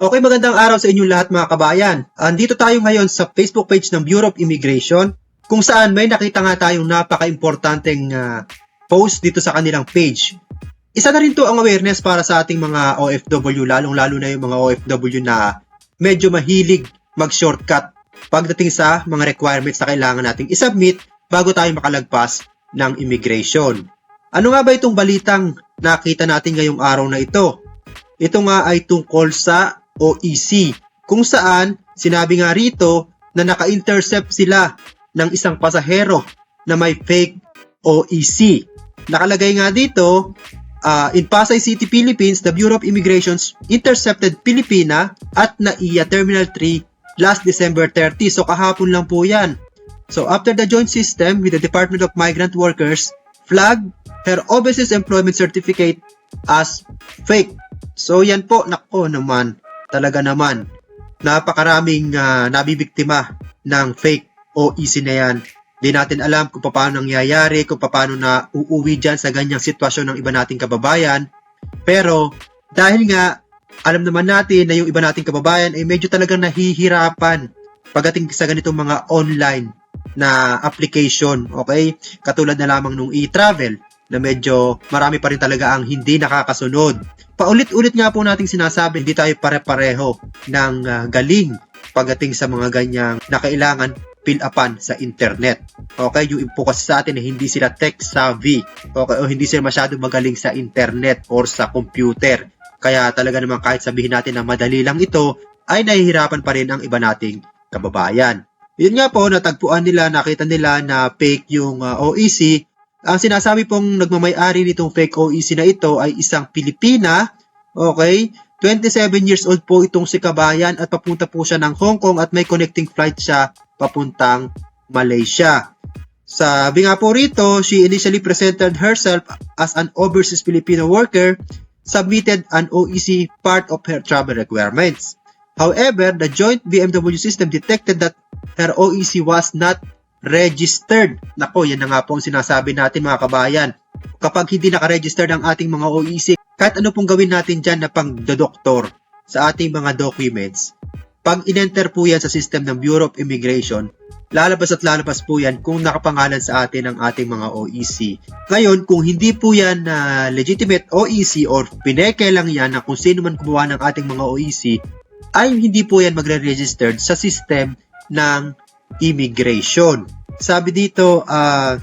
Okay, magandang araw sa inyong lahat mga kabayan. Andito tayo ngayon sa Facebook page ng Bureau of Immigration kung saan may nakita nga tayong napaka-importanteng ah, post dito sa kanilang page. Isa na rin to ang awareness para sa ating mga OFW, lalong-lalo na yung mga OFW na medyo mahilig mag-shortcut pagdating sa mga requirements na kailangan nating isubmit bago tayo makalagpas ng immigration. Ano nga ba itong balitang nakita natin ngayong araw na ito? Ito nga ay tungkol sa OEC kung saan sinabi nga rito na naka-intercept sila ng isang pasahero na may fake OEC. Nakalagay nga dito, uh, in Pasay City, Philippines, the Bureau of Immigrations intercepted Pilipina at NAIA Terminal 3 last December 30. So kahapon lang po yan. So after the joint system with the Department of Migrant Workers flagged her overseas employment certificate as fake. So yan po, nako naman, talaga naman, napakaraming ah, nabibiktima ng fake OEC na yan. Di natin alam kung paano nangyayari, kung paano na uuwi dyan sa ganyang sitwasyon ng iba nating kababayan. Pero dahil nga, alam naman natin na yung iba nating kababayan ay medyo talagang nahihirapan pagdating sa ganitong mga online na application, okay? Katulad na lamang nung e-travel na medyo marami pa rin talaga ang hindi nakakasunod. Paulit-ulit nga po nating sinasabi, hindi tayo pare-pareho ng ah, galing pagdating sa mga ganyang na kailangan fill upan sa internet. Okay, yung po kasi sa atin na hindi sila tech savvy. Okay, o hindi sila masyado magaling sa internet or sa computer. Kaya talaga naman kahit sabihin natin na madali lang ito, ay nahihirapan pa rin ang iba nating kababayan. Yun nga po, natagpuan nila, nakita nila na fake yung ah, OEC ang sinasabi pong nagmamay-ari nitong fake OEC na ito ay isang Pilipina, okay? 27 years old po itong si Kabayan at papunta po siya ng Hong Kong at may connecting flight siya papuntang Malaysia. Sabi nga po rito, she initially presented herself as an overseas Filipino worker, submitted an OEC part of her travel requirements. However, the joint BMW system detected that her OEC was not registered. Nako, yan na nga po ang sinasabi natin mga kabayan. Kapag hindi nakaregistered ang ating mga OEC, kahit ano pong gawin natin dyan na pang doktor sa ating mga documents, pag in-enter po yan sa system ng Bureau of Immigration, lalabas at lalabas po yan kung nakapangalan sa atin ang ating mga OEC. Ngayon, kung hindi po yan na legitimate OEC or pineke lang yan na kung sino man gumawa ng ating mga OEC, ay hindi po yan magre-registered sa system ng immigration. Sabi dito, uh,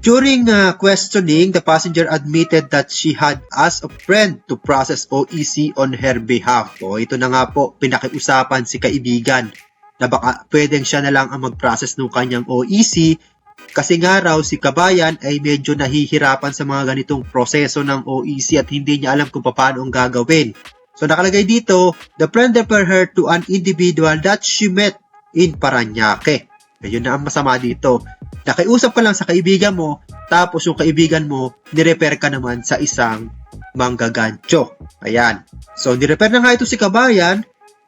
during uh, questioning, the passenger admitted that she had asked a friend to process OEC on her behalf. O ito na nga po, pinakiusapan si kaibigan na baka pwedeng siya na lang ang mag-process ng kanyang OEC kasi nga raw si Kabayan ay medyo nahihirapan sa mga ganitong proseso ng OEC at hindi niya alam kung paano ang gagawin. So nakalagay dito, the friend referred her to an individual that she met in Paranaque. Ayun na ang masama dito. Nakiusap ka lang sa kaibigan mo, tapos yung kaibigan mo, nirepair ka naman sa isang manggagancho. Ayan. So, nirepair na nga ito si Kabayan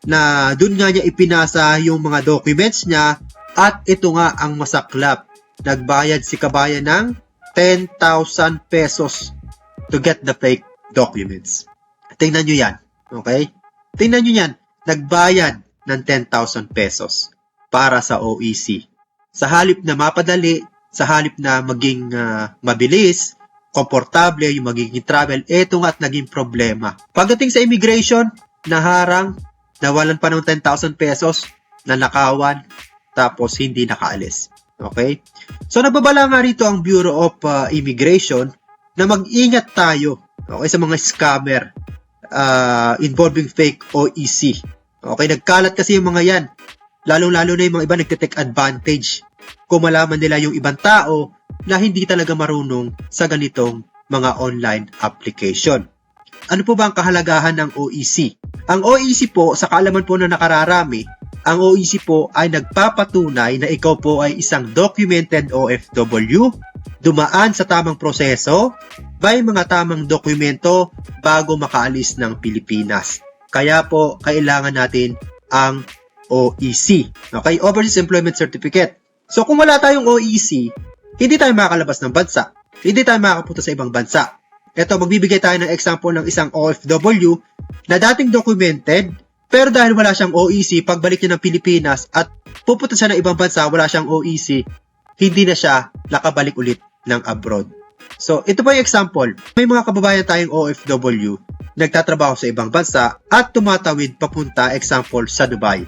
na dun nga niya ipinasa yung mga documents niya at ito nga ang masaklap. Nagbayad si Kabayan ng 10,000 pesos to get the fake documents. Tingnan nyo yan. Okay? Tingnan nyo yan. Nagbayad ng 10,000 pesos para sa OEC. Sa halip na mapadali, sa halip na maging ah, mabilis, komportable yung magiging travel, eto nga at naging problema. Pagdating sa immigration, naharang, nawalan pa ng 10,000 pesos, nanakawan, tapos hindi nakaalis. Okay? So nababala nga rito ang Bureau of ah, Immigration na mag-ingat tayo okay, sa mga scammer ah, involving fake OEC. Okay, nagkalat kasi yung mga yan. Lalong-lalo na yung mga iba nagte-take advantage kung malaman nila yung ibang tao na hindi talaga marunong sa ganitong mga online application. Ano po ba ang kahalagahan ng OEC? Ang OEC po, sa kaalaman po na nakararami, ang OEC po ay nagpapatunay na ikaw po ay isang documented OFW, dumaan sa tamang proseso, may mga tamang dokumento bago makaalis ng Pilipinas. Kaya po, kailangan natin ang OEC. Okay? Overseas Employment Certificate. So, kung wala tayong OEC, hindi tayo makakalabas ng bansa. Hindi tayo makakapunta sa ibang bansa. Ito, magbibigay tayo ng example ng isang OFW na dating documented, Pero dahil wala siyang OEC, pagbalik niya ng Pilipinas at pupunta siya ng ibang bansa, wala siyang OEC, hindi na siya nakabalik ulit ng abroad. So, ito po yung example. May mga kababayan tayong OFW, nagtatrabaho sa ibang bansa at tumatawid papunta, example, sa Dubai.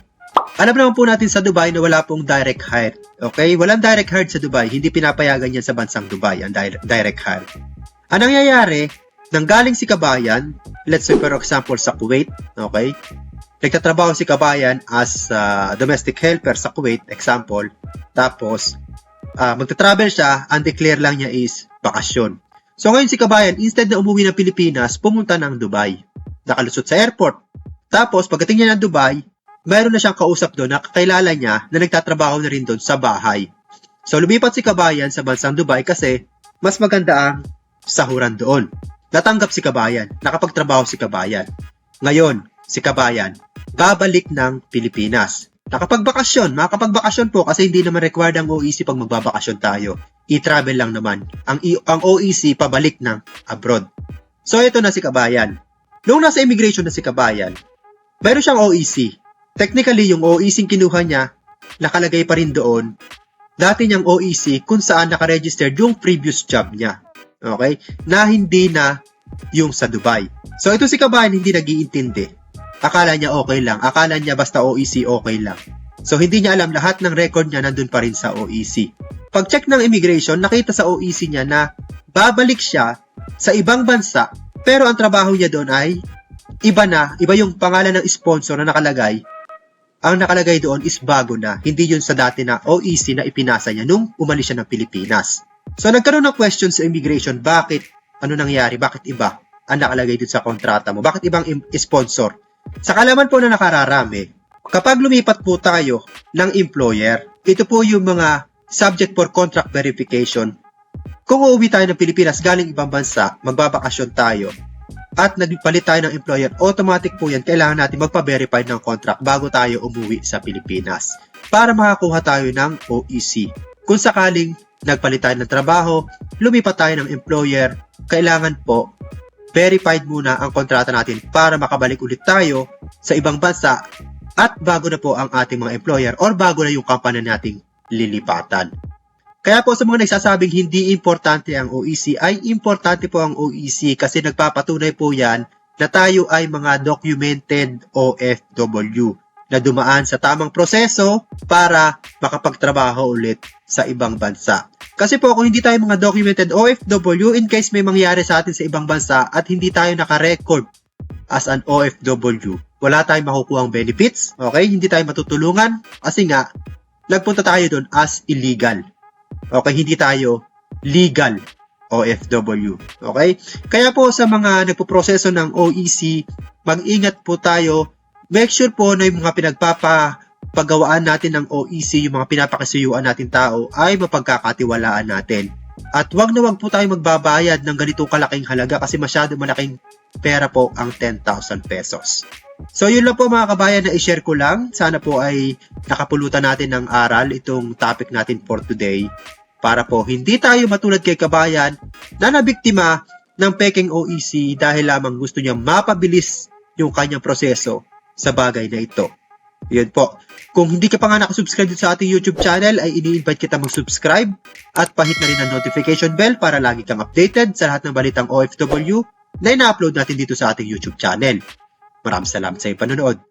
Alam naman po natin sa Dubai na wala pong direct hire. Okay? Walang direct hire sa Dubai. Hindi pinapayagan yan sa bansang Dubai, ang di- direct hire. Ang nangyayari, nanggaling si kabayan, let's say for example sa Kuwait, okay? Nagtatrabaho si kabayan as uh, domestic helper sa Kuwait, example. Tapos, uh, magta-travel siya, ang declare lang niya is bakasyon. So ngayon si kabayan, instead na umuwi ng Pilipinas, pumunta ng Dubai. Nakalusot sa airport. Tapos, pagdating niya ng Dubai, mayroon na siyang kausap doon na kakilala niya na nagtatrabaho na rin doon sa bahay. So lumipat si kabayan sa bansang Dubai kasi mas maganda ang sahuran doon. Natanggap si kabayan, nakapagtrabaho si kabayan. Ngayon, si kabayan, babalik ng Pilipinas. Nakapagbakasyon, makapagbakasyon po kasi hindi naman required ang OEC pag magbabakasyon tayo. I-travel lang naman. Ang, ang OEC pabalik ng abroad. So ito na si kabayan. Noong nasa immigration na si kabayan, mayroon siyang OEC. Technically, yung OEC kinuha niya, nakalagay pa rin doon. Dati niyang OEC kung saan nakaregistered yung previous job niya. Okay? Na hindi na yung sa Dubai. So ito si kabayan hindi nag-iintindi. Akala niya okay lang. Akala niya basta OEC okay lang. So hindi niya alam lahat ng record niya nandun pa rin sa OEC. Pag-check ng immigration, nakita sa OEC niya na babalik siya sa ibang bansa pero ang trabaho niya doon ay iba na, iba yung pangalan ng sponsor na nakalagay. Ang nakalagay doon is bago na, hindi yun sa dati na OEC na ipinasa niya nung umalis siya ng Pilipinas. So nagkaroon ng question sa immigration, bakit, ano nangyari, bakit iba ang nakalagay doon sa kontrata mo, bakit ibang sponsor? Sa kalaman po na nakararami, kapag lumipat po tayo ng employer, ito po yung mga subject for contract verification. Kung uuwi tayo ng Pilipinas galing ibang bansa, magbabakasyon tayo, at nagpalit tayo ng employer, automatic po yan, kailangan natin magpa-verify ng contract bago tayo umuwi sa Pilipinas para makakuha tayo ng OEC. Kung sakaling nagpalit tayo ng trabaho, lumipat tayo ng employer, kailangan po verified muna ang kontrata natin para makabalik ulit tayo sa ibang bansa at bago na po ang ating mga employer or bago na yung company nating lilipatan. Kaya po sa mga nagsasabing hindi importante ang OEC, ay importante po ang OEC kasi nagpapatunay po yan na tayo ay mga documented OFW na dumaan sa tamang proseso para makapagtrabaho ulit sa ibang bansa. Kasi po kung hindi tayo mga documented OFW, in case may mangyari sa atin sa ibang bansa at hindi tayo naka-record as an OFW, wala tayong makukuha benefits, okay? Hindi tayo matutulungan kasi nga, nagpunta tayo doon as illegal. Okay, hindi tayo legal OFW. Okay? Kaya po sa mga nagpo-proseso ng OEC, mag-ingat po tayo. Make sure po na yung mga pinagpapagawaan natin ng OEC, yung mga pinapakisuyuan natin tao, ay mapagkakatiwalaan natin. At wag na wag po tayo magbabayad ng ganitong kalaking halaga kasi masyado malaking pera po ang 10,000 pesos. So yun lang po mga kabayan na i-share ko lang. Sana po ay nakapulutan natin ng aral itong topic natin for today para po hindi tayo matulad kay kabayan na nabiktima ng peking OEC dahil lamang gusto niya mapabilis yung kanyang proseso sa bagay na ito. Yun po. Kung hindi ka pa nga nakasubscribe sa ating YouTube channel, ay ini-invite kita mag-subscribe at pahit na rin ang notification bell para lagi kang updated sa lahat ng balitang OFW na ina-upload natin dito sa ating YouTube channel. Maraming salamat sa iyong panonood.